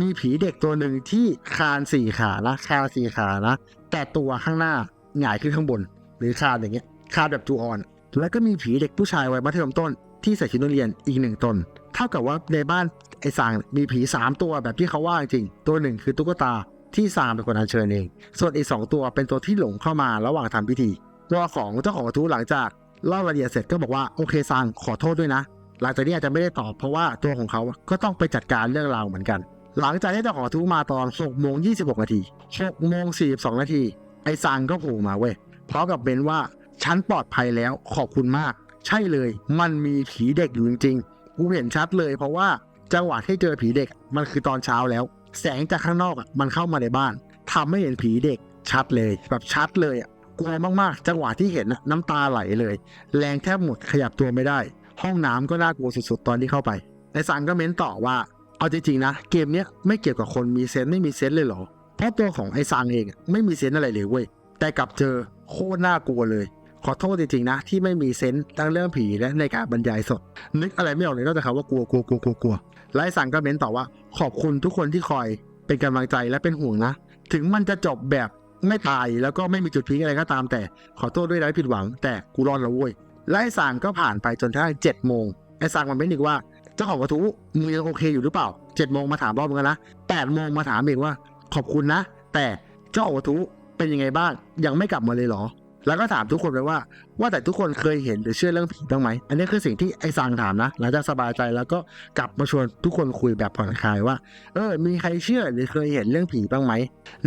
มีผีเด็กตัวหนึ่งที่คานสี่ขานะคานสี่ขานะ แต่ตัวข้างหน้าหงายขึ้นข้างบน หรือคานอย่างเงี้ยคานแบบจูออน แล้วก็มีผีเด็กผู้ชายวัยมัธยมต้น ที่ใส่ชุดนักเรียนอีกหนึ่งตน เท่ากับว่าในบ้านไอ้ซางมีผีสามตัวแบบที่เขาว่าจริง ตัวหนึ่งคือตุ๊กตาที่ซางเป็นคนอัญเชิญเอง ส่วนอีกสองตัวเป็นตัวที่หลงเข้ามาระหว่างทำพิธี ตัวของเจ้าของกระทู้หลังจากเล่ารายละเอียดเสร็จก็บอกว่าโอเคซางขอโทษด้วยนะ หลังจากนี้อาจจะไม่ได้ตอบเพราะว่าตัวของเขาก็ต้องไปจัดการเรื่องราวเหมือนกัน หลังจากที่เจ้าของกระทู้มาตอน6โมง26นาที6โมง42นาทีไอ้ซางก็โผล่มาเว้ยพร้อมกับเบนว่าฉันปลอดภัยแล้วขอบคุณมาก ใช่เลย มันมีผีเด็กอยู่จริงๆกูเห็นชัดเลย เพราะว่าจังหวะที่เจอผีเด็กมันคือตอนเช้าแล้ว แสงจากข้างนอกมันเข้ามาในบ้านทำให้เห็นผีเด็กชัดเลยแบบชัดเลยอะ กลัวมากๆ จังหวะที่เห็นน่ะน้ำตาไหลเลย แรงแทบหมดขยับตัวไม่ได้ ห้องน้ำก็น่ากลัวสุดๆ ตอนที่เข้าไปไอ้ซังก็เม้นต่อว่า เอาจริงๆนะ เกมเนี้ยไม่เกี่ยวกับคนมีเซนไม่มีเซนเลยเหรอเพราะตัวของไอ้ซังเองไม่มีเซนอะไรเลยเว้ย แต่กลับเจอโคตรน่ากลัวเลย ขอโทษจริงๆนะ ที่ไม่มีเซนทั้งเรื่องผีและในการบรรยายสด นึกอะไรไม่ออกเลยนอกจากคำว่ากลัวกลัวกลัวกลัวกลัวและไอ้ซังก็เม้นต่อว่า ขอบคุณทุกคนที่คอยเป็นกำลังใจและเป็นห่วงนะ ถึงมันจะจบแบบ ไม่ตายแล้วก็ไม่มีจุดพลิกอะไรก็ตาม แต่ขอโทษด้วยนะที่ผิดหวัง แต่กูรอดแล้วเว้ยและไอ้ซังก็ผ่านไปจนกระทั่งเจ็ดโมงไอ้ซังมันเป็นอีกว่าเจ้าของกระทู้มึงยังโอเคอยู่หรือเปล่าเจ็ดโมงมาถามรอบมึงนะแปดโมงมาถามอีกว่า ขอบคุณนะ แต่เจ้าของกระทู้เป็นยังไงบ้างยังไม่กลับมาเลยเหรอ แล้วก็ถามทุกคนไปว่า ว่าแต่ทุกคนเคยเห็นหรือเชื่อเรื่องผีบ้างไหม อันนี้คือสิ่งที่ไอ้ซังถามนะ หลังจากสบายใจแล้วก็กลับมาชวนทุกคนคุยแบบผ่อนคลายว่า เออ มีใครเชื่อหรือเคยเห็นเรื่องผีบ้างไหม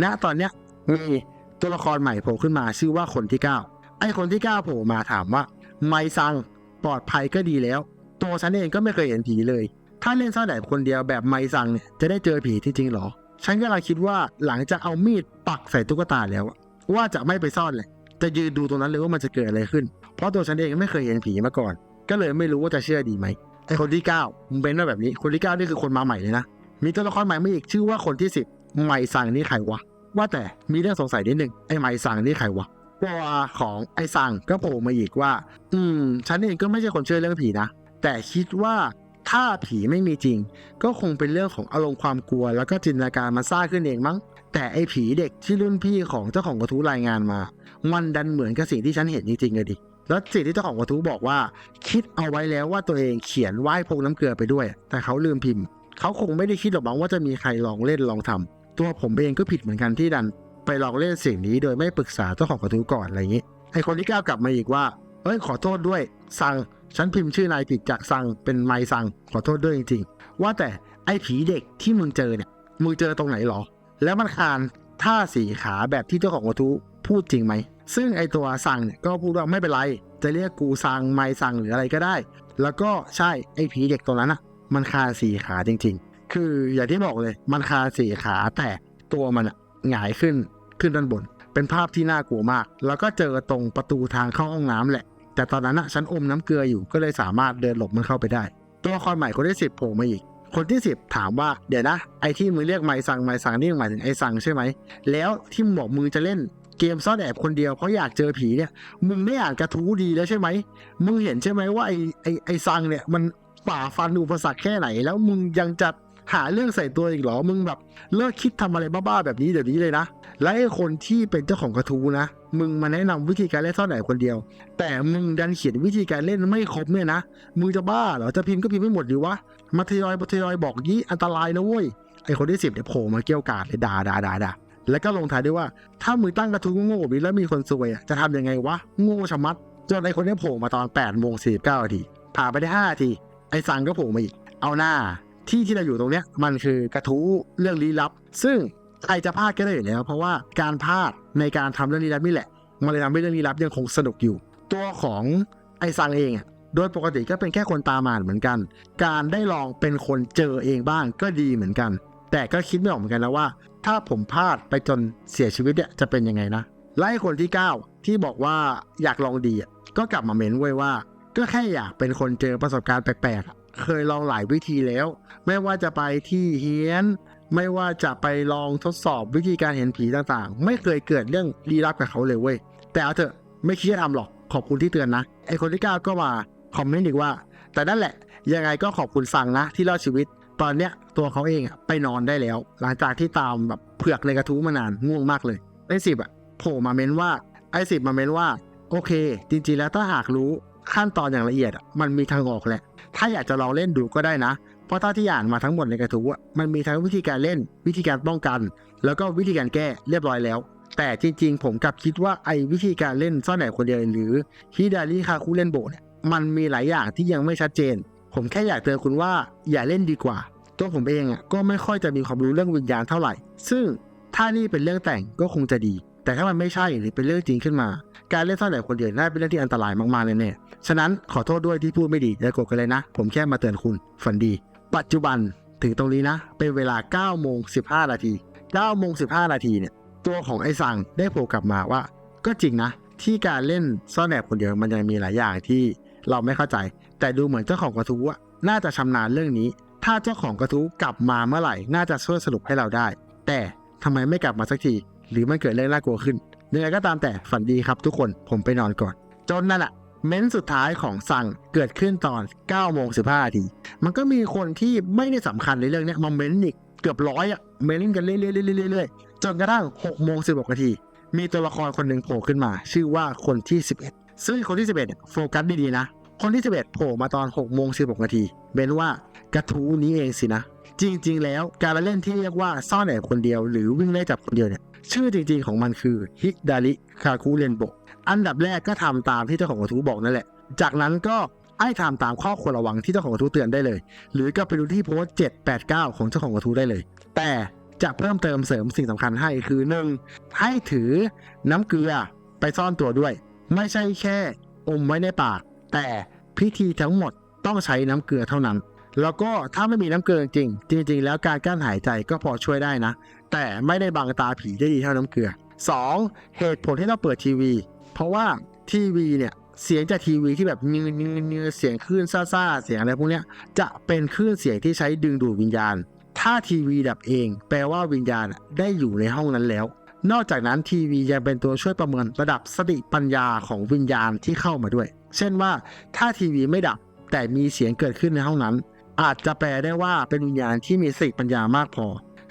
ณตอนเนี้ย มีตัวละครใหม่โผล่ขึ้นมาชื่อว่าคนที่ 9 ไอ้คนที่ 9 โผล่มาถามว่า ไมซังปลอดภัยก็ดีแล้ว ตัวฉันเองก็ไม่เคยเห็นผีเลย ถ้าเล่นซ่อนแอบคนเดียวแบบไมซังเนี่ยจะได้เจอผีที่จริงหรอ ฉันก็เลยคิดว่าหลังจากเอามีดปักใส่ตุ๊กตาแล้วว่าจะไม่ไปซ่อนเลย จะยืนดูตรงนั้นเลยว่ามันจะเกิดอะไรขึ้น เพราะตัวฉันเองไม่เคยเห็นผีมาก่อน ก็เลยไม่รู้ว่าจะเชื่อดีไหมไอ้คนที่9มึงเป็นแบบนี้ คนที่9นี่คือคนมาใหม่เลยนะ มีตัวละครใหม่มาอีกชื่อว่าคนที่ 10ไมซังนี่ใครวะ ว่าแต่มีเรื่องสงสัยนิดนึงไอ้ไมซังนี่ใครวะตัวของไอ้ซังก็โผล่มาอีกว่า อืม ฉันเองก็ไม่ใช่คนเชื่อเรื่องผีนะ แต่คิดว่าถ้าผีไม่มีจริง ก็คงเป็นเรื่องของอารมณ์ความกลัว แล้วก็จินตนาการมาสร้างขึ้นเองมั้ง แต่ไอ้ผีเด็กที่รุ่นพี่ของเจ้าของกระทู้รายงานมา มันดันเหมือนกับสิ่งที่ฉันเห็นจริงๆเลยดิ แล้วสิ่งที่เจ้าของกระทู้บอกว่า คิดเอาไว้แล้วว่าตัวเองเขียนไหว้พกน้ำเกลือไปด้วย แต่เขาลืมพิมพ์ เขาคงไม่ได้คิดหรอกมั้งว่าจะมีใครลองเล่นลองทำ ตัวผมเองก็ผิดเหมือนกันที่ดันไปลองเล่นสิ่งนี้โดยไม่ปรึกษาเจ้าของกระทู้ก่อนอะไรอย่างนี้ไอคนที่ก้าวกลับมาอีกว่าเอ้ยขอโทษด้วยซังฉันพิมพ์ชื่อนายผิดจากซังเป็นไมซังขอโทษด้วยจริงๆ ว่าแต่ไอผีเด็กที่มึงเจอเนี่ยมึงเจอตรงไหนหรอ แล้วมันคานท่าสีขาแบบที่เจ้าของกระทู้พูดจริงไหม ซึ่งไอตัวซังเนี่ยก็พูดว่าไม่เป็นไร จะเรียกกูซังไมซังหรืออะไรก็ได้ แล้วก็ใช่ไอผีเด็กตรงนั้นอะมันคานสีขาจริง ๆ คืออย่างที่บอกเลย มันคาสีขาแต่ตัวมันอะหงายขึ้นขึ้นด้านบน เป็นภาพที่น่ากลัวมาก แล้วก็เจอตรงประตูทางเข้าห้องน้ำแหละ แต่ตอนนั้นอะฉันอมน้ำเกลืออยู่ก็เลยสามารถเดินหลบมันเข้าไปได้ ตัวละครใหม่คนที่สิบโผล่มาอีก คนที่สิบถามว่าเดี๋ยวนะ ไอที่มึงเรียกไมซังไมซังนี่หมายถึงไอซังใช่ไหมแล้วที่มึงบอกมึงจะเล่นเกมซ่อนแอบคนเดียวเพราะอยากเจอผีเนี่ย มึงไม่อ่านกระทู้ดีแล้วใช่ไหม มึงเห็นใช่ไหมว่าไอไอไอซังเนี่ยมันฝ่าฟันอุปสรรคแค่ไหน แล้วมึงยังจะ หาเรื่องใส่ตัวอีกเหรอ มึงแบบเลิกคิดทำอะไรบ้าๆแบบนี้เดี๋ยวนี้เลยนะ และไอ้คนที่เป็นเจ้าของกระทู้นะ มึงมาแนะนำวิธีการเล่นซ่อนแอบคนเดียว แต่มึงดันเขียนวิธีการเล่นไม่ครบเนี่ยนะ มึงจะบ้าเหรอ จะพิมพ์ก็พิมพ์ไม่หมดดีวะ มาทยอยมาทยอยบอกยี่อันตรายนะเว้ย ไอ้คนที่สิบเนี่ยโผล่มาเกี่ยวกาดเลยด่าด่าด่าด่าแล้วก็ลงท้ายด้วยว่า ถ้ามึงตั้งกระทู้โง่ๆแบบนี้แล้วมีคนซวยจะทำยังไงวะ โง่ชะมัด จนไอ้คนนี้โผล่มาตอน8ปดโมงสี่เก้านาทีผ่านไปได้ห้านาที ไอ้ซังก็โผล่มาอีก เอาหน้า ที่ที่เราอยู่ตรงเนี้ยมันคือกระทู้เรื่องลี้ลับ ซึ่งใครจะพลาดก็ได้อยู่แล้ว เพราะว่าการพลาดในการทำเรื่องลี้ลับนี่แหละ มันเลยทำให้เรื่องลี้ลับยังคงสนุกอยู่ ตัวของไอซังเองอะโดยปกติก็เป็นแค่คนตามานเหมือนกัน การได้ลองเป็นคนเจอเองบ้างก็ดีเหมือนกัน แต่ก็คิดไม่ออกเหมือนกันแล้วว่า ถ้าผมพลาดไปจนเสียชีวิตเนี่ยจะเป็นยังไงนะและไอ้คนที่ 9 ที่บอกว่าอยากลองดีก็กลับมาเม้นไว้ว่า ก็แค่อยากเป็นคนเจอประสบการณ์แปลกๆ เคยลองหลายวิธีแล้ว ไม่ว่าจะไปที่เฮียน ไม่ว่าจะไปลองทดสอบวิธีการเห็นผีต่างๆ ไม่เคยเกิดเรื่องลี้ลับกับเขาเลยเว้ย แต่เอาเถอะไม่คิดจะทำหรอก ขอบคุณที่เตือนนะ ไอคนที่9ก็มาคอมเมนต์อีกว่า แต่นั่นแหละ ยังไงก็ขอบคุณสั่งนะที่รอดชีวิต ตอนเนี้ยตัวเขาเองอะไปนอนได้แล้ว หลังจากที่ตามแบบเผือกในกระทู้มานานง่วงมากเลย ไอสิบอะโผล่มาเม้นว่า ไอสิบมาเม้นว่า โอเค จริงๆแล้วถ้าหากรู้ขั้นตอนอย่างละเอียดอะมันมีทางออกแหละ ถ้าอยากจะลองเล่นดูก็ได้นะ เพราะถ้าที่อ่านมาทั้งหมดในกระทู้มันมีทั้งวิธีการเล่น วิธีการป้องกัน แล้วก็วิธีการแก้เรียบร้อยแล้ว แต่จริง ๆ ผมกลับคิดว่าไอ้วิธีการเล่นซ่อนแอบคนเดียวหรือฮิดาริคาคุเล่นโบเนี่ยมันมีหลายอย่างที่ยังไม่ชัดเจน ผมแค่อยากเตือนคุณว่าอย่าเล่นดีกว่า ตัวผมเองอะก็ไม่ค่อยจะมีความรู้เรื่องวิญญาณเท่าไหร่ ซึ่งถ้านี่เป็นเรื่องแต่งก็คงจะดี แต่ถ้ามันไม่ใช่หรือเป็นเรื่องจริงขึ้นมา การเล่นซ่อนแอบคนเดียวน่าเป็นเรื่องที่อันตรายมากๆเลยเนี่ยฉะนั้นขอโทษด้วยที่พูดไม่ดีอย่าโกรธกันเลยนะ ผมแค่มาเตือนคุณฝันดี ปัจจุบันถึงตรงนี้นะ เป็นเวลา9โมง15 นาที9โมง15 นาทีเนี่ย ตัวของไอ้ซังได้โผล่กลับมาว่า ก็จริงนะ ที่การเล่นซ่อนแอบคนเดียวมันยังมีหลายอย่างที่เราไม่เข้าใจ แต่ดูเหมือนเจ้าของกระทู้อะน่าจะชำนาญเรื่องนี้ ถ้าเจ้าของกระทู้กลับมาเมื่อไหร่ น่าจะช่วยสรุปให้เราได้ แต่ทำไมไม่กลับมาสักที หรือมันเกิดเรื่องน่ากลัวขึ้น ยังไงก็ตามแต่ฝันดีครับทุกคนผมไปนอนก่อน จนนั่นแหละเม้นสุดท้ายของสั่งเกิดขึ้นตอน9โมง15นาที มันก็มีคนที่ไม่ได้สำคัญในเรื่องนี้มาเม้นอีกเกือบร้อยอะเม้นกันเรื่อยๆเรื่อยๆจนกระทั่ง6โมง16นาที มีตัวละครคนหนึ่งโผล่ขึ้นมา ชื่อว่าคนที่ 11 ซึ่งคนที่ 11เนี่ยโฟกัสดีๆนะ คนที่ 11 โผล่มาตอน6โมง16นาทีเบนว่ากระทู้นี้เองสินะ จริง ๆ แล้วการเล่นที่เรียกว่าซ่อนแอบคนเดียว หรือวิ่งไล่จับคนเดียวเนี่ย ชื่อจริงๆของมันคือฮิดาริคาคุเรนโบอันดับแรกก็ทำตามที่เจ้าของกระทู้บอกนั่นแหละ จากนั้นก็ให้ทำตามข้อควรระวังที่เจ้าของกระทู้เตือนได้เลย หรือก็ไปดูที่โพสต์7 8 9 ของเจ้าของกระทู้ได้เลย แต่จะเพิ่มเติมเสริมสิ่งสำคัญให้คือ 1. ให้ถือน้ำเกลือไปซ่อนตัวด้วย ไม่ใช่แค่อมไว้ในปาก แต่พิธีทั้งหมดต้องใช้น้ำเกลือเท่านั้น แล้วก็ถ้าไม่มีน้ำเกลือจริงจริง ๆ แล้วการกั้นหายใจก็พอช่วยได้นะ แต่ไม่ได้บังตาผีได้ดีเท่าน้ำเกลือ 2. เหตุผลที่ต้องเปิดทีวี เพราะว่าทีวีเนี่ยเสียงจากทีวีที่แบบเนื้อเนื้อเนื้อเสียงคลื่นซ่าๆเสียงอะไรพวกเนี้ยจะเป็นคลื่นเสียงที่ใช้ดึงดูดวิญญาณ ถ้าทีวีดับเอง แปลว่าวิญญาณได้อยู่ในห้องนั้นแล้ว นอกจากนั้นทีวียังเป็นตัวช่วยประเมินระดับสติปัญญาของวิญญาณที่เข้ามาด้วย เช่นว่าถ้าทีวีไม่ดับแต่มีเสียงเกิดขึ้นในห้องนั้น อาจจะแปลได้ว่าเป็นวิญญาณที่มีสติปัญญามากพอ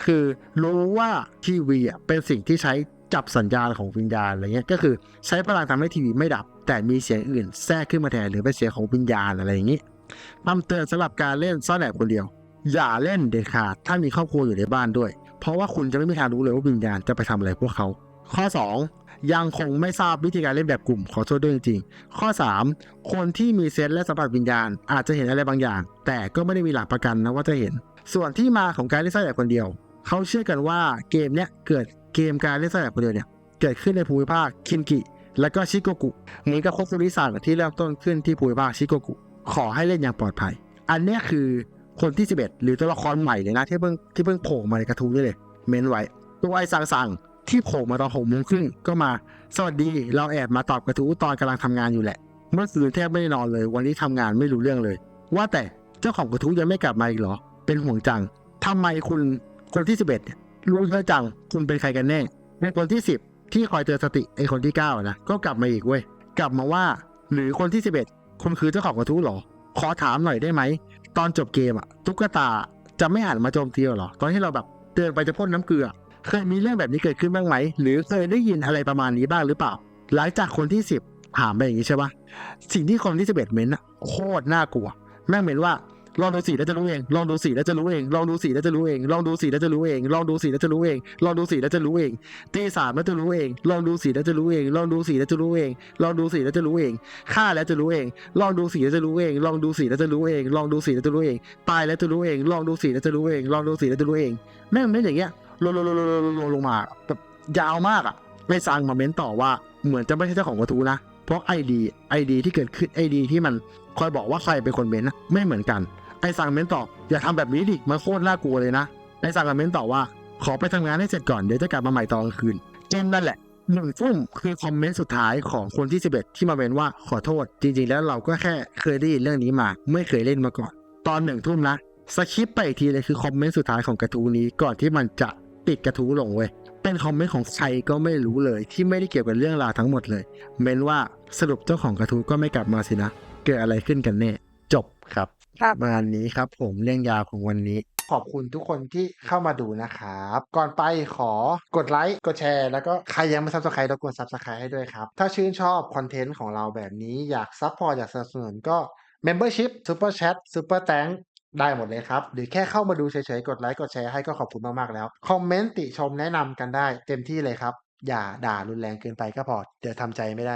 คือรู้ว่าทีวีอะเป็นสิ่งที่ใช้จับสัญญาณของวิญญาณอะไรเงี้ยก็คือใช้พลังทำให้ทีวีไม่ดับ แต่มีเสียงอื่นแทรกขึ้นมาแทนหรือเป็นเสียงของวิญญาณอะไรอย่างนี้คำเตือนสำหรับการเล่นซ่อนแอบคนเดียว อย่าเล่นเด็ดขาดถ้ามีครอบครัวอยู่ในบ้านด้วย เพราะว่าคุณจะไม่มีทางรู้เลยว่าวิญญาณจะไปทำอะไรพวกเขา ข้อ 2 ยังคงไม่ทราบวิธีการเล่นแบบกลุ่มขอโทษด้วยจริงๆข้อ 3 คนที่มีเซนส์และสัมผัสวิญญาณ อาจจะเห็นอะไรบางอย่าง แต่ก็ไม่ได้มีหลักประกันนะว่าจะเห็น ส่วนที่มาของการเล่นซ่อนแอบคนเดียว เขาเชื่อกันว่าเกมเนี้ยเกิดเกมการเล่นซ่อนแอบคนเดียวเนี่ยเกิดขึ้นในภูมิภาคคินกิ และก็ชิโกกุเหมือนกับโคคุริซังที่เริ่มต้นขึ้นที่ภูมิภาคชิโกกุ ขอให้เล่นอย่างปลอดภัย อันนี้คือคนที่ 11 หรือตัวละครใหม่เลยนะที่เพิ่งที่เพิ่งโผล่มาในกระทู้นี่เลย เม้นไว้ตัวไอ้ซังซังที่โผล่มาตอนหกโมงครึ่งก็มา สวัสดี เราแอบมาตอบกระทู้ตอนกำลังทำงานอยู่แหละ เมื่อคืนแทบไม่ได้นอนเลย วันนี้ทำงานไม่รู้เรื่องเลย ว่าแต่เจ้าของกระทู้ยังไม่กลับมาอีกเหรอ เป็นห่วงจังทำไมคุณ คนที่ 11เนี่ยรู้เยอะจังคุณเป็นใครกันแน่เป็นคนที่ 10 ที่คอยเตือนสติไอ้คนที่9อะนะก็กลับมาอีกเว้ยกลับมาว่า หรือคนที่ 11 คุณคือเจ้าของกระทู้หรอ ขอถามหน่อยได้ไหมตอนจบเกมอะตุ๊กตาจะไม่หันมาโจมตีหรอ ตอนที่เราแบบเดินไปจะพ่นน้ำเกลือ เคยมีเรื่องแบบนี้เกิดขึ้นบ้างไหม หรือเคยได้ยินอะไรประมาณนี้บ้างหรือเปล่า หลังจากคนที่ 10 ถามไปอย่างนี้ใช่ปะสิ่งที่คนที่11เม้นอะโคตรน่ากลัว แม่งเม้นว่า ลองดูสีแล้วจะรู้เอง ลองดูสีแล้วจะรู้เอง ลองดูสีแล้วจะรู้เอง ลองดูสีแล้วจะรู้เอง ลองดูสีแล้วจะรู้เอง ลองดูสีแล้วจะรู้เอง ตีสามแล้วจะรู้เอง ลองดูสีแล้วจะรู้เอง ลองดูสีแล้วจะรู้เอง ลองดูสีแล้วจะรู้เอง ฆ่าแล้วจะรู้เอง ลองดูสีแล้วจะรู้เอง ลองดูสีแล้วจะรู้เอง ลองดูสีแล้วจะรู้เอง ตายแล้วจะรู้เอง ลองดูสีแล้วจะรู้เอง ลองดูสีแล้วจะรู้เอง แม่งเม้นอย่างเงี้ยลงลงลงลงลงลงมาแบบยาวมากอะไม่ซังมาเม้นต่อว่าเหมือนจะไม่ใช่เจ้าของกระทู้นะ เพราะไอดีไอดีที่เกิดขึ้นไอดีที่มันคอยบอกว่าใครเป็นคนเม้นนะไม่เหมือนกัน ไอซังเม้นต่ออย่าทำแบบนี้ดิมันโคตรน่ากลัวเลยนะไอซังก็เม้นต่อว่า ขอไปทำงานให้เสร็จก่อนเดี๋ยวจะกลับมาใหม่ตอนกลางคืนจนนั่นแหละหนึ่งทุ่มคือคอมเมนต์สุดท้ายของคนที่ 11 ที่มาเม้นว่าขอโทษ จริง ๆ แล้วเราก็แค่เคยได้ยินเรื่องนี้มา ไม่เคยเล่นมาก่อน ตอนหนึ่งทุ่มนะสคริปไปอีกทีเลยคือคอมเมนต์สุดท้ายของกระทู้นี้ก่อนที่มันจะปิดกระทู้ลงเว้ยเป็นคอมเมนต์ของใครก็ไม่รู้เลย ที่ไม่ได้เกี่ยวกับเรื่องราวทั้งหมดเลย เม้นว่าสรุปเจ้าของกระทู้ก็ไม่กลับมาสินะ เกิดอะไรขึ้นกันแน่จบครับ ครับ ประมาณนี้ครับผมเรื่องยาวของวันนี้ ขอบคุณทุกคนที่เข้ามาดูนะครับ ก่อนไปขอกดไลค์ กดแชร์ แล้วก็ใครยังไม่ซับสไครต์รบกวนซับสไครต์ให้ด้วยครับ ถ้าชื่นชอบคอนเทนต์ของเราแบบนี้อยากซัพพอร์ตอยากสนับสนุนก็ Membership Super Chat Super Thank ได้หมดเลยครับ หรือแค่เข้ามาดูเฉยๆ กดไลค์ กดแชร์ให้ก็ขอบคุณมากๆแล้ว คอมเมนต์ติชมแนะนำกันได้ เต็มที่เลยครับ อย่าด่ารุนแรงเกินไปก็พอ เดี๋ยวทำใจไม่ได้